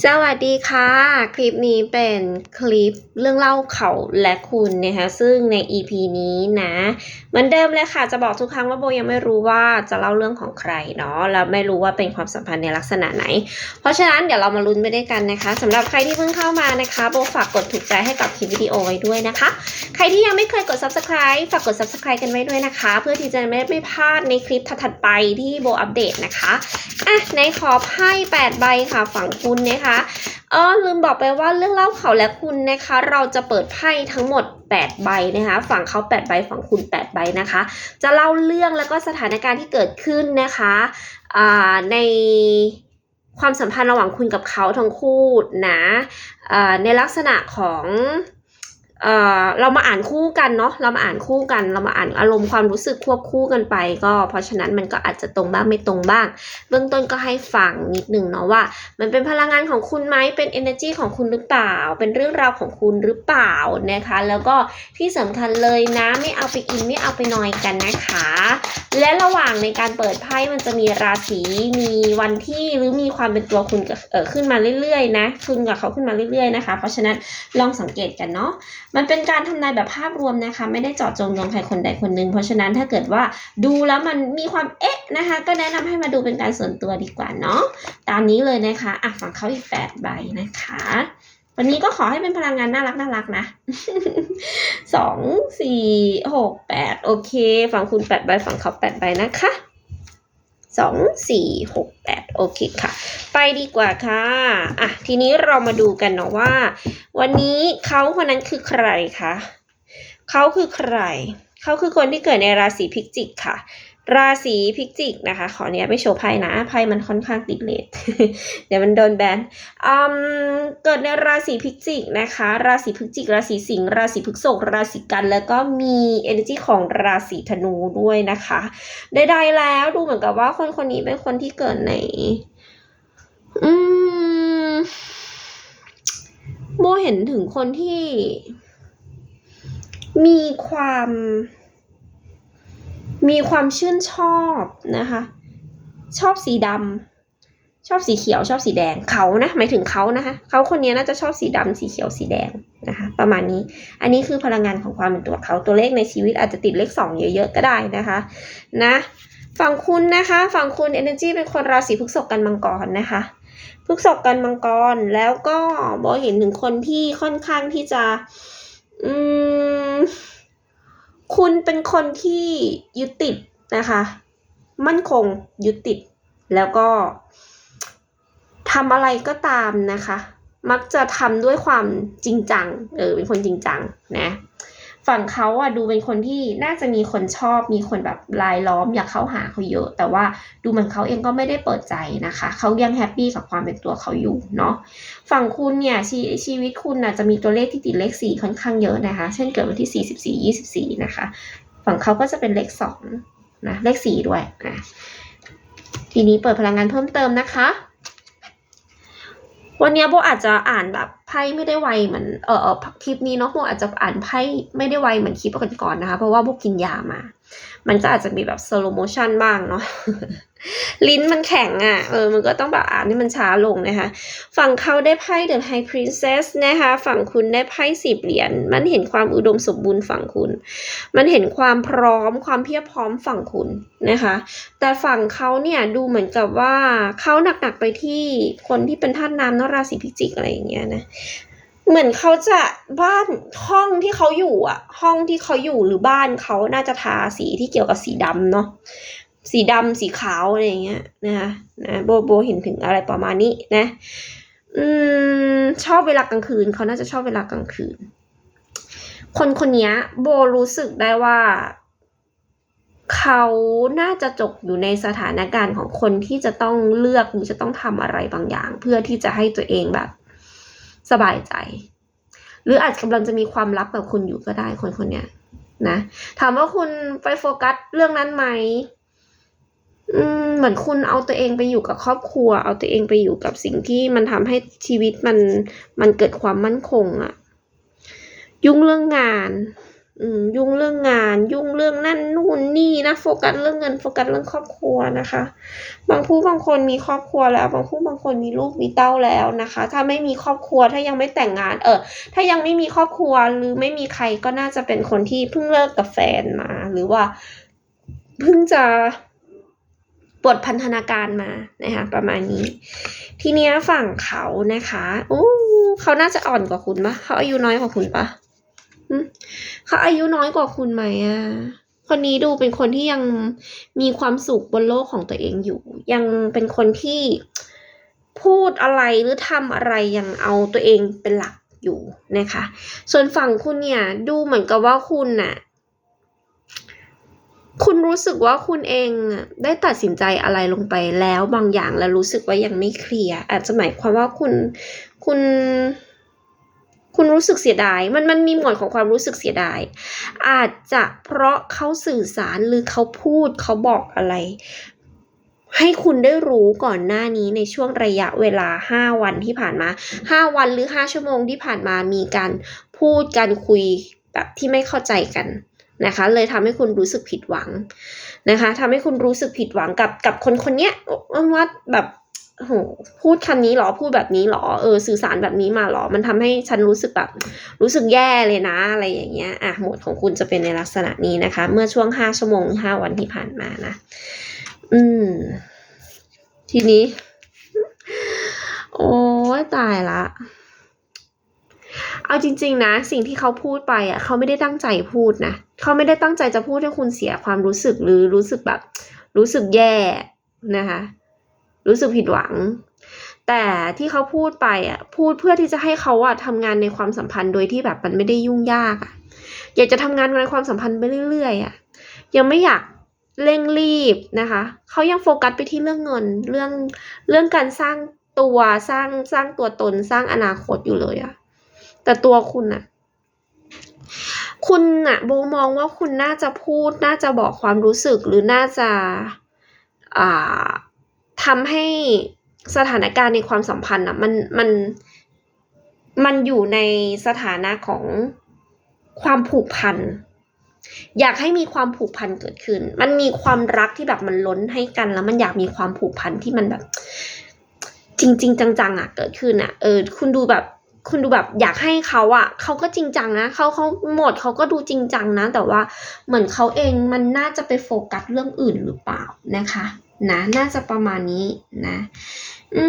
สวัสดีค่ะ คลิปนี้เป็นคลิปเรื่องเล่าเขาและคุณนะคะซึ่งใน EP นี้นะเหมือนเดิมเลยค่ะ จะบอกทุกครั้งว่าโบยังไม่รู้ว่าจะเล่าเรื่องของใครเนาะแล้วไม่รู้ว่าเป็นความสัมพันธ์ในลักษณะไหน เพราะฉะนั้นเดี๋ยวเรามาลุ้นไปด้วยกันนะคะสำหรับใครที่เพิ่งเข้ามานะคะ โบฝากกดถูกใจให้กับคลิปวิดีโอไว้ด้วยนะคะ ใครที่ยังไม่เคยกด subscribe ฝากกด subscribe กันไว้ด้วยนะคะ เพื่อที่จะไม่ไม่พลาดในคลิปถัดไปที่โบอัปเดตนะคะอะในขอไพ่8ใบค่ะฝั่งคุณนะคะเออลืมบอกไปว่าเรื่องเล่าเขาและคุณนะคะ เราจะเปิดไพ่ทั้งหมด 8 ใบนะคะ ฝั่งเขา 8 ใบฝั่งคุณ 8 ใบนะคะ จะเล่าเรื่องแล้วก็สถานการณ์ที่เกิดขึ้นนะคะอ่าในความสัมพันธ์ระหว่างคุณกับเขาทั้งคู่นะอ่าในลักษณะของ เออเรามาอ่านคู่กันเนาะเรามาอ่านคู่กัน เรามาอ่านอารมณ์ความรู้สึกควบคู่กันไป ก็เพราะฉะนั้นมันก็อาจจะตรงบ้างไม่ตรงบ้าง เบื้องต้นก็ให้ฟังนิดนึงเนาะว่า มันเป็นพลังงานของคุณไหมเป็น energy ของคุณหรือเปล่า เป็นเรื่องราวของคุณหรือเปล่านะคะ แล้วก็ที่สำคัญเลยนะไม่เอาไปอินไม่เอาไปนอยกันนะคะ และระหว่างในการเปิดไพ่มันจะมีราศีมีวันที่หรือมีความเป็นตัวคุณเออขึ้นมาเรื่อยๆนะคุณกับเขาขึ้นมาเรื่อยๆนะคะ เพราะฉะนั้นลองสังเกตกันเนาะมันเป็นการทำนายแบบภาพรวมนะคะ ไม่ได้เจาะจงดวงใครคนใดคนหนึ่งเพราะฉะนั้นถ้าเกิดว่าดูแล้วมันมีความเอ๊ะนะคะ ก็แนะนำให้มาดูเป็นการส่วนตัวดีกว่าเนาะตามนี้เลยนะคะอะฝั่งเขาอีกแปดใบนะคะ วันนี้ก็ขอให้เป็นพลังงานน่ารักน่ารักนะสองสี่หกแปดโอเค ฝั่งคุณแปดใบฝั่งเขาแปดใบนะคะ สองสี่หกแปดโอเคค่ะ ไปดีกว่าค่ะอะทีนี้เรามาดูกันเนาะว่า วันนี้เขาคนนั้นคือใครคะเขาคือใคร เขาคือคนที่เกิดในราศีพิจิกค่ะ ราศีพิจิกนะคะ ขอเนี้ยไม่โชว์ไพ่นะ ไพ่มันค่อนข้างติดเลทเดี๋ยวมันโดนแบนอืมเกิดในราศีพิจิกนะคะ ราศีพิจิก ราศีสิงห์ ราศีพฤษภราศีกัน แล้วก็มี energy ของราศีธนูด้วยนะคะ ใดๆแล้วดูเหมือนกับว่าคนคนนี้เป็นคนที่เกิดใน อืมโมเห็นถึงคนที่มีความ มีความชื่นชอบนะคะ ชอบสีดำชอบสีเขียวชอบสีแดงเขานะหมายถึงเขานะคะเขาคนนี้น่าจะชอบสีดำสีเขียวสีแดงนะคะ ประมาณนี้ อันนี้คือพลังงานของความเป็นตัวเขาตัวเลขในชีวิตอาจจะติดเลขสองเยอะๆก็ได้นะคะนะฝั่งคุณนะคะฝั่งคุณ energy เป็นคนราศีพฤษภกันมังกรนะคะพฤษภกันมังกรแล้วก็บอกเห็นถึงคนที่ค่อนข้างที่จะ อืม คุณเป็นคนที่ยึดติดนะคะ มั่นคงยึดติด แล้วก็ทำอะไรก็ตามนะคะ มักจะทำด้วยความจริงจัง เออ เป็นคนจริงจังนะ ฝั่งเขาอะดูเป็นคนที่น่าจะมีคนชอบ มีคนแบบรายล้อมอยากเข้าหาเขาเยอะ แต่ว่าดูเหมือนเขาเองก็ไม่ได้เปิดใจนะคะเขายังแฮปปี้กับความเป็นตัวเขาอยู่เนาะฝั่งคุณเนี่ยชชีวิตคุณนะจะมีตัวเลขที่ติดเลขสี่ค่อนข้างเยอะนะคะ เช่นเกิดวันที่สี่สิบสี่ยี่สิบสี่นะคะ ฝั่งเขาก็จะเป็นเลขสองนะเลขสี่ด้วยนะทีนี้เปิดพลังงานเพิ่มเติมนะคะ วันนี้โบอาจจะอ่านแบบ ไพ่ไม่ได้ไวเหมือนเออเอคลิปนี้เนาะโบอาจจะอ่านไพ่ไม่ได้ไวเหมือนคลิปก่อนๆนะคะ เพราะว่าโบกินยามา มันก็อาจจะมีแบบ slow motion บ้างเนาะลิ้นมันแข็งอะ่ะ เออ มันก็ต้องแบบอ่านให้มันช้าลงนะคะ ฝั่งเขาได้ไพ่ The High Princess นะคะ ฝั่งคุณได้ไพ่สิบเหรียญ มันเห็นความอุดมสมบูรณ์ฝั่งคุณ มันเห็นความพร้อม ความเพียบพร้อมฝั่งคุณนะคะ แต่ฝั่งเขาเนี่ยดูเหมือนกับว่าเขาหนักๆไปที่คนที่เป็นท่านน้ำเนอะราศีพิจิกอะไรอย่างเงี้ยนะเหมือนเขาจะบ้านห้องที่เขาอยู่อะ ห้องที่เขาอยู่หรือบ้านเขาน่าจะทาสีที่เกี่ยวกับสีดำเนาะสีดำสีขาวอะไรอย่างเงี้ยนะคะนะโบโบเห็นถึงอะไรประมาณนี้นะ อืม ชอบเวลากลางคืนเขาน่าจะชอบเวลากลางคืน คนคนนี้โบรู้สึกได้ว่าเขาน่าจะจกอยู่ในสถานการณ์ของคนที่จะต้องเลือกหรือจะต้องทำอะไรบางอย่าง เพื่อที่จะให้ตัวเองแบบ สบายใจ หรืออาจกำลังจะมีความลับกับคุณอยู่ก็ได้คนคนเนี้ยนะถามว่าคุณไปโฟกัสเรื่องนั้นไหมอืมเหมือนคุณเอาตัวเองไปอยู่กับครอบครัว เอาตัวเองไปอยู่กับสิ่งที่มันทำให้ชีวิตมันมันเกิดความมั่นคงอะยุ่งเรื่องงาน ยุ่งเรื่องงาน ยุ่งเรื่องนั่นนู่นนี่นะโฟกัสเรื่องเงินโฟกัสเรื่องครอบครัวนะคะ บางผู้บางคนมีครอบครัวแล้ว บางผู้บางคนมีลูกมีเต้าแล้วนะคะ ถ้าไม่มีครอบครัวถ้ายังไม่แต่งงาน เออ ถ้ายังไม่มีครอบครัวหรือไม่มีใครก็น่าจะเป็นคนที่เพิ่งเลิกกับแฟนมา หรือว่าเพิ่งจะปลดพันธนาการมานะคะประมาณนี้ ทีเนี้ยฝั่งเขานะคะโอ้เขาน่าจะอ่อนกว่าคุณปะเขาอายุน้อยกว่าคุณปะหึ เขาอายุน้อยกว่าคุณไหมอะคนนี้ดูเป็นคนที่ยังมีความสุขบนโลกของตัวเองอยู่ ยังเป็นคนที่พูดอะไรหรือทำอะไรยังเอาตัวเองเป็นหลักอยู่นะคะ ส่วนฝั่งคุณเนี่ยดูเหมือนกับว่าคุณน่ะคุณรู้สึกว่าคุณเองได้ตัดสินใจอะไรลงไปแล้วบางอย่างแล้วรู้สึกว่ายังไม่เคลียร์อาจจะหมายความว่าคุณคุณ คุณรู้สึกเสียดาย มันมันมีหมวดของความรู้สึกเสียดาย อาจจะเพราะเขาสื่อสารหรือเขาพูดเขาบอกอะไร ให้คุณได้รู้ก่อนหน้านี้ในช่วงระยะเวลาห้าวันที่ผ่านมาห้าวันหรือห้าชั่วโมงที่ผ่านมามีการพูดการคุยแบบที่ไม่เข้าใจกันนะคะเลยทำให้คุณรู้สึกผิดหวังนะคะทำให้คุณรู้สึกผิดหวังกับกับคนคนเนี้ยว่าแบบ โหพูดคำนี้เหรอพูดแบบนี้เหรอเออสื่อสารแบบนี้มาเหรอ มันทำให้ฉันรู้สึกแบบรู้สึกแย่เลยนะ อะไรอย่างเงี้ยอะหมดของคุณจะเป็นในลักษณะนี้นะคะ เมื่อช่วงห้าชั่วโมงห้าวันที่ผ่านมานะ อืม ทีนี้ โอ้ยตายละเอาจริง ๆ นะ สิ่งที่เขาพูดไปอะเขาไม่ได้ตั้งใจพูดนะเขาไม่ได้ตั้งใจจะพูดให้คุณเสียความรู้สึกหรือรู้สึกแบบ รู้สึกแย่นะคะ รู้สึกผิดหวัง แต่ที่เขาพูดไปอะพูดเพื่อที่จะให้เขาอะทำงานในความสัมพันธ์โดยที่แบบมันไม่ได้ยุ่งยากอะอยากจะทำงานในความสัมพันธ์ไปเรื่อยๆอะยังไม่อยากเร่งรีบนะคะเขายังโฟกัสไปที่เรื่องเงินเรื่องเรื่องการสร้างตัวสร้างสร้างตัวตนสร้างอนาคตอยู่เลยอะแต่ตัวคุณอะคุณอะโบมองว่าคุณน่าจะพูดน่าจะบอกความรู้สึกหรือน่าจะอ่า ทำให้สถานการณ์ในความสัมพันธ์อะมันมันมันอยู่ในสถานะของความผูกพัน อยากให้มีความผูกพันเกิดขึ้น มันมีความรักที่แบบมันล้นให้กัน แล้วมันอยากมีความผูกพันที่มันแบบ จริงๆจังๆอะเกิดขึ้นอะ เออ คุณดูแบบ คุณดูแบบอยากให้เขาอะเขาก็จริงจังนะเขาเขาหมดเขาก็ดูจริงจังนะ แต่ว่าเหมือนเขาเองมันน่าจะไปโฟกัสเรื่องอื่นหรือเปล่านะคะ นะ น่าจะประมาณนี้นะ อื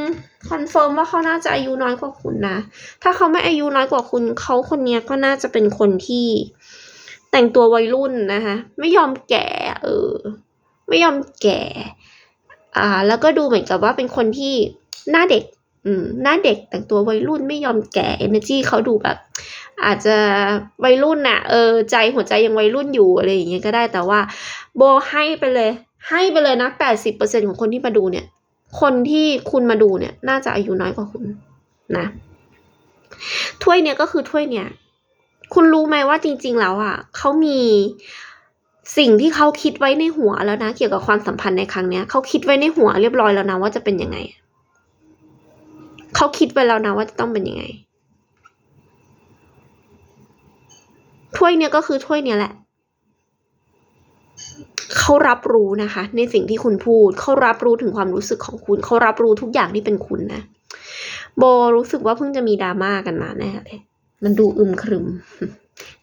ม คอนเฟิร์มว่าเขาน่าจะอายุน้อยกว่าคุณนะ ถ้าเขาไม่อายุน้อยกว่าคุณ เขาคนนี้ก็น่าจะเป็นคนที่แต่งตัววัยรุ่นนะคะ ไม่ยอมแก่ เออ ไม่ยอมแก่ อ่า แล้วก็ดูเหมือนกับว่าเป็นคนที่หน้าเด็ก อืม หน้าเด็กแต่งตัววัยรุ่นไม่ยอมแก่ energy เขาดูแบบอาจจะวัยรุ่นน่ะ เออ ใจหัวใจยังวัยรุ่นอยู่อะไรอย่างเงี้ยก็ได้แต่ว่า โบให้ไปเลย ให้ไปเลยนะแปดสิบเปอร์เซ็นของคนที่มาดูเนี่ย คนที่คุณมาดูเนี่ย น่าจะอายุน้อยกว่าคุณนะ ถ้วยเนี่ยก็คือถ้วยเนี่ย คุณรู้ไหมว่าจริง ๆ แล้วอะเขามีสิ่งที่เขาคิดไว้ในหัวแล้วนะ เกี่ยวกับความสัมพันธ์ในครั้งเนี้ยเขาคิดไว้ในหัวเรียบร้อยแล้วนะว่าจะเป็นยังไงเขาคิดไว้แล้วนะว่าจะต้องเป็นยังไง ถ้วยเนี่ยก็คือถ้วยเนี่ยแหละ เขารับรู้นะคะ ในสิ่งที่คุณพูด เขารับรู้ถึงความรู้สึกของคุณ เขารับรู้ทุกอย่างที่เป็นคุณนะ โบรู้สึกว่าเพิ่งจะมีดราม่ากันมาแน่เลยมันดูอึมครึม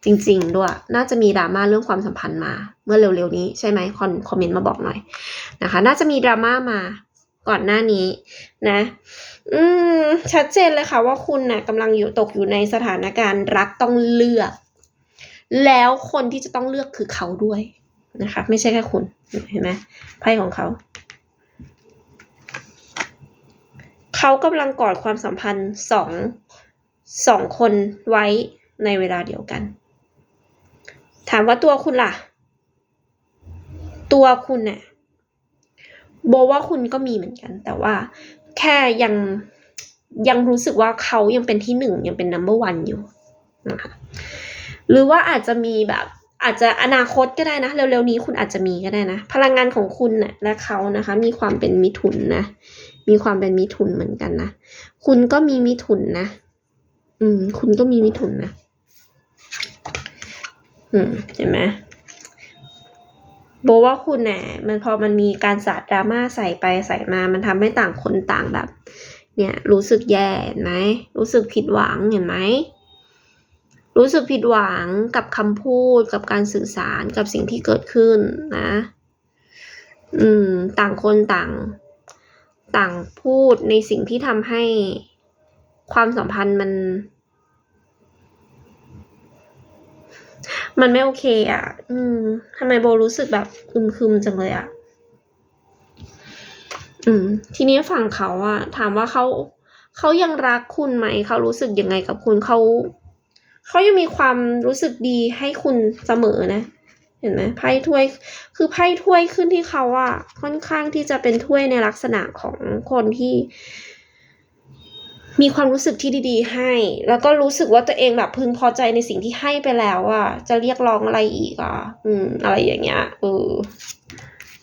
จริง ๆ ด้วย น่าจะมีดราม่าเรื่องความสัมพันธ์มา เมื่อเร็วๆนี้ใช่ไหมคอนคอมเมนต์มาบอกหน่อยนะคะ น่าจะมีดราม่ามาก่อนหน้านี้นะ อืม ชัดเจนเลยค่ะว่าคุณนะ่ะกำลังอยู่ตกอยู่ในสถานการณ์รักต้องเลือก แล้วคนที่จะต้องเลือกคือเขาด้วย นะคะ ไม่ใช่แค่คุณเห็นไหมไพ่ของเขา เขากำลังกอดความสัมพันธ์สองสองคนไว้ในเวลาเดียวกัน ถามว่าตัวคุณล่ะ ตัวคุณเนี่ยโบว่าคุณก็มีเหมือนกัน แต่ว่าแค่ยังยังรู้สึกว่าเขายังเป็นที่หนึ่งยังเป็น number one อยู่นะคะหรือว่าอาจจะมีแบบ อาจจะอนาคตก็ได้นะ เร็วๆนี้คุณอาจจะมีก็ได้นะ พลังงานของคุณนะ่ะและเขานะคะ มีความเป็นมิถุนนะ มีความเป็นมิถุนเหมือนกันนะ คุณก็มีมิถุนนะ อืม คุณก็มีมิถุนนะ อืมเห็นไหมโบว่าคุณแหนะมันพอมันมีการสาดดราม่าใส่ไปใส่มา มันทำให้ต่างคนต่างแบบ เนี่ย รู้สึกแย่เห็นไหมรู้สึกผิดหวังเห็นไหม รู้สึกผิดหวังกับคำพูดกับการสื่อสารกับสิ่งที่เกิดขึ้นนะ อืม ต่างคนต่าง ต่างพูดในสิ่งที่ทำให้ความสัมพันธ์มัน มันไม่โอเคอะ อืมทำไมโบรู้สึกแบบอึมครึมจังเลยอะ อืม ทีนี้ฝั่งเขาอะถามว่าเขาเขายังรักคุณไหม เขารู้สึกยังไงกับคุณเขา เขายังมีความรู้สึกดีให้คุณเสมอนะ เห็นไหมไพ่ถ้วย คือไพ่ถ้วยขึ้นที่เขาอะค่อนข้างที่จะเป็นถ้วยในลักษณะของคนที่ มีความรู้สึกที่ดี ๆ ให้ แล้วก็รู้สึกว่าตัวเองแบบพึงพอใจในสิ่งที่ให้ไปแล้วอะจะเรียกร้องอะไรอีกอะอืม อะไรอย่างเงี้ยเออ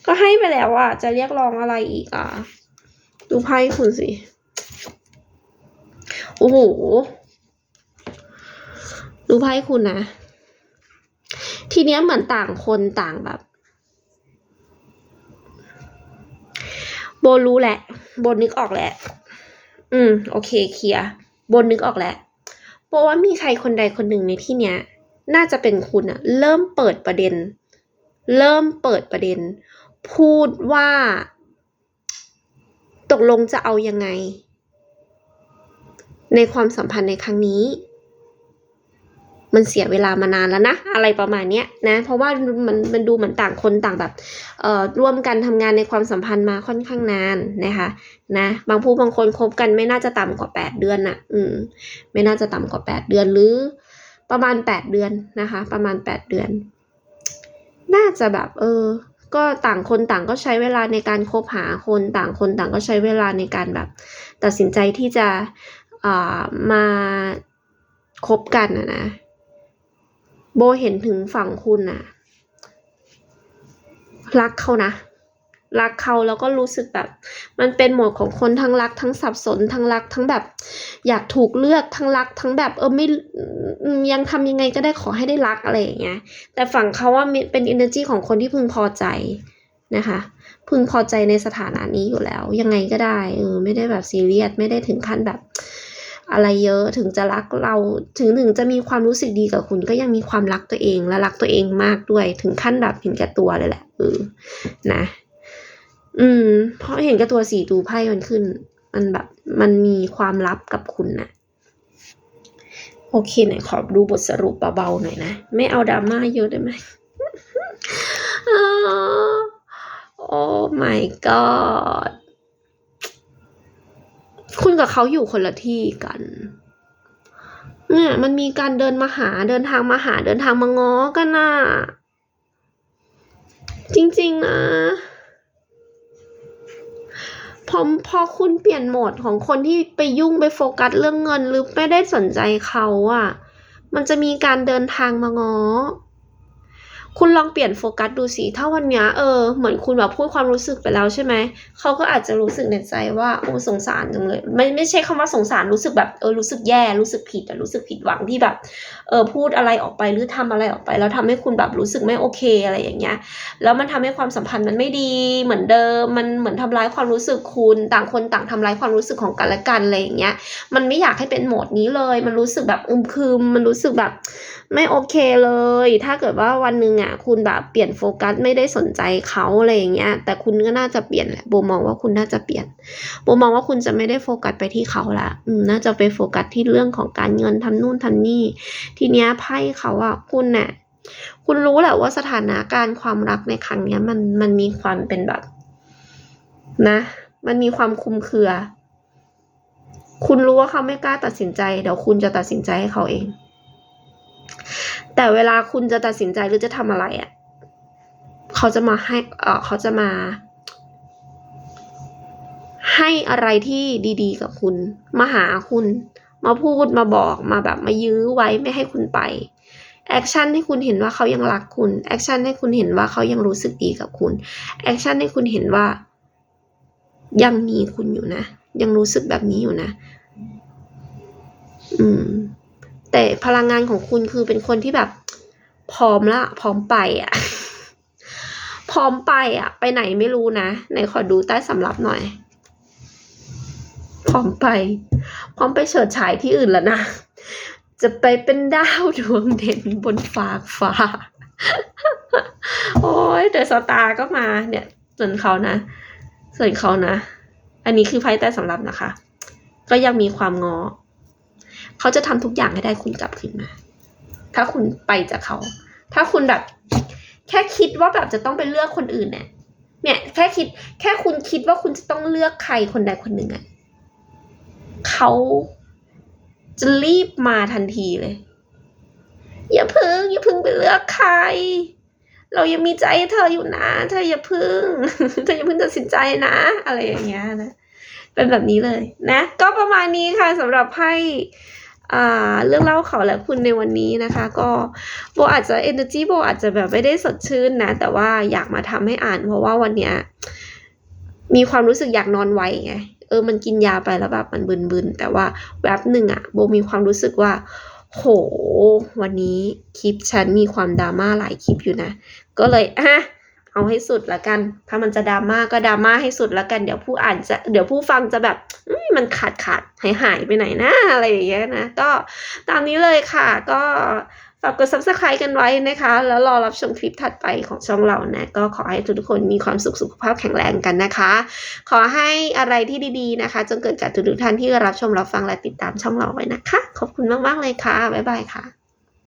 ก็ให้ไปแล้วอะจะเรียกร้องอะไรอีกอะดูไพ่คุณสิ โอ้โห ดูไพ่คุณนะ ทีเนี้ยเหมือนต่างคนต่างแบบ โบรู้แหละ โบนึกออกแหละ อืม โอเคเคลียร์โบนึกออกแล้วโบว่ามีใครคนใดคนหนึ่งในที่เนี้ย น่าจะเป็นคุณอะเริ่มเปิดประเด็น เริ่มเปิดประเด็น พูดว่า ตกลงจะเอายังไง ในความสัมพันธ์ในครั้งนี้ มันเสียเวลามานานแล้วนะ อะไรประมาณเนี้ยนะ เพราะว่ามันมันดูเหมือนต่างคนต่างแบบเอ่อร่วมกันทำงานในความสัมพันธ์มาค่อนข้างนานนะคะนะบางผู้บางคนคบกันไม่น่าจะต่ำกว่าแปดเดือนน่ะ อืม ไม่น่าจะต่ำกว่าแปดเดือนหรือ ประมาณแปดเดือนนะคะ ประมาณแปดเดือน น่าจะแบบ เออ ก็ต่างคนต่างก็ใช้เวลาในการคบหาคนต่างคนต่างก็ใช้เวลาในการแบบ ตัดสินใจที่จะอ่ามาคบกันนะนะ โบเห็นถึงฝั่งคุณน่ะรักเขานะรักเขาแล้วก็รู้สึกแบบ มันเป็นโหมดของคนทั้งรักทั้งสับสนทั้งรักทั้งแบบ อยากถูกเลือกทั้งรักทั้งแบบ เออไม่ยังทำยังไงก็ได้ขอให้ได้รักอะไรอย่างเงี้ยแต่ฝั่งเขาว่าเป็น energy ของคนที่พึงพอใจนะคะ พึงพอใจในสถานะนี้อยู่แล้ว ยังไงก็ได้เออไม่ได้แบบซีเรียสไม่ได้ถึงขั้นแบบ อะไรเยอะถึงจะรักเราถึงถึงจะมีความรู้สึกดีกับคุณก็ยังมีความรักตัวเองและรักตัวเองมากด้วย ถึงขั้นแบบเห็นแก่ตัวเลยแหละเออนะ อืม เพราะเห็นแก่ตัวสี่ดูไพ่มันขึ้น มันแบบ มันมีความลับกับคุณนะโอเคไหนขอดูบทสรุปเบาๆหน่อยนะ ไม่เอาดราม่าเยอะได้ไหมอ้าวโอ้ my god กับเขาอยู่คนละที่กัน เนี่ยมันมีการเดินมาหาเดินทางมาหาเดินทางมาง้อกันน่ะ จริง ๆ นะพอพอคุณเปลี่ยนโหมดของคนที่ไปยุ่งไปโฟกัสเรื่องเงินหรือไม่ได้สนใจเขาอะ มันจะมีการเดินทางมาง้อ คุณลองเปลี่ยนโฟกัสดูสิถ้าวันนี้เออเหมือนคุณแบบพูดความรู้สึกไปแล้วใช่ไหมเขาก็อาจจะรู้สึกในใจว่าโอ้สงสารจังเลยไม่ไม่ใช่คำว่าสงสารรู้สึกแบบเออรู้สึกแย่รู้สึกผิดแต่รู้สึกผิดหวังที่แบบเออพูดอะไรออกไปหรือทำอะไรออกไป แล้วทำให้คุณแบบรู้สึกไม่โอเคอะไรอย่างเงี้ยแล้วมันทำให้ความสัมพันธ์มันไม่ดีเหมือนเดิมมันเหมือนทำร้ายความรู้สึกคุณต่างคนต่างทำร้ายความรู้สึกของกันและกันอะไรอย่างเงี้ยมันไม่อยากให้เป็นโหมดนี้เลย มันรู้สึกแบบอึมครึมมันรู้สึกแบบไม่โอเคเลย ถ้าเกิดว่าวันหนึ่งอะคุณแบบเปลี่ยนโฟกัสไม่ได้สนใจเขาอะไรอย่างเงี้ย แต่คุณก็น่าจะเปลี่ยนแหละโบมองว่าคุณน่าจะเปลี่ยนโบมองว่าคุณจะไม่ได้โฟกัสไปที่เขาละน่าจะไปโฟกัสที่เรื่องของการเงินทำนู่นทำนี่ ทีเนี้ยไพ่เขาอะคุณเนี่ยคุณรู้แหละว่าสถานะการความรักในครั้งเนี้ยมันมันมีความเป็นแบบ นะ มันมีความคุมเครือ คุณรู้ว่าเขาไม่กล้าตัดสินใจ เดี๋ยวคุณจะตัดสินใจให้เขาเอง แต่เวลาคุณจะตัดสินใจหรือจะทำอะไรอะ่ะเขาจะมาให้เออเขาจะมา ให้อะไรที่ดีๆ กับคุณ มาหาคุณ มาพูดมาบอกมาแบบมายื้อไว้ไม่ให้คุณไปแอคชั่นให้คุณเห็นว่าเขายังรักคุณแอคชั่นให้คุณเห็นว่าเขายังรู้สึกดีกับคุณแอคชั่นให้คุณเห็นว่า ยังมีคุณอยู่นะ ยังรู้สึกแบบนี้อยู่นะ อืม แต่พลังงานของคุณคือเป็นคนที่แบบพร้อมละพร้อมไปอะพร้อมไปอะไปไหนไม่รู้นะไหนขอดูใต้สำรับหน่อย พร้อมไป พร้อมไปเฉิดฉายที่อื่นแล้วนะจะไปเป็นดาวดวงเด่นบนฟากฟ้า โอ้ยเดอะสตาร์ก็มาเนี่ย ส่วนเขานะ ส่วนเขานะ อันนี้คือไพ่ใต้สำรับนะคะ ก็ยังมีความงอ เขาจะทำทุกอย่างให้ได้คุณกลับคืนมา ถ้าคุณไปจากเขา ถ้าคุณแบบ แค่คิดว่าแบบจะต้องไปเลือกคนอื่นเนี่ยเนี่ย แค่คิด แค่คุณคิดว่าคุณจะต้องเลือกใครคนใดคนหนึ่งอะเขาจะรีบมาทันทีเลย อย่าพึ่ง อย่าพึ่งไปเลือกใคร เรายังมีใจเธออยู่นะเธออย่าพึ่งเธออย่าพึ่งตัดสินใจนะ อะไรอย่างเงี้ยนะเป็นแบบนี้เลยนะ ก็ประมาณนี้ค่ะสำหรับไพ่ เรื่องเล่าเขาและคุณในวันนี้นะคะ ก็โบอาจจะ energy โบอาจจะแบบไม่ได้สดชื่นนะ แต่ว่าอยากมาทำให้อ่าน เพราะว่าวันเนี้ยมีความรู้สึกอยากนอนไวไงเออมันกินยาไปแล้วแบบมันบึนๆแต่ว่าแวบหนึ่งอะโบมีความรู้สึกว่า โห วันนี้คลิปฉันมีความดราม่าหลายคลิปอยู่นะ ก็เลยอะเอาให้สุดละกัน ถ้ามันจะดราม่าก็ดราม่าให้สุดละกัน เดี๋ยวผู้อ่านจะ เดี๋ยวผู้ฟังจะแบบ มันขาดขาดหายหายไปไหนนะอะไรอย่างเงี้ยนะ ก็ตามนี้เลยค่ะ ก็ฝากกด subscribe กันไว้นะคะ แล้วรอรับชมคลิปถัดไปของช่องเรานะ ก็ขอให้ทุกๆคนมีความสุขสุขภาพแข็งแรงกันนะคะ ขอให้อะไรที่ดีๆนะคะ จงเกิดจากทุกท่านที่รับชมรับฟังและติดตามช่องเราไว้นะคะ ขอบคุณมากๆเลยค่ะ บ๊ายบายค่ะ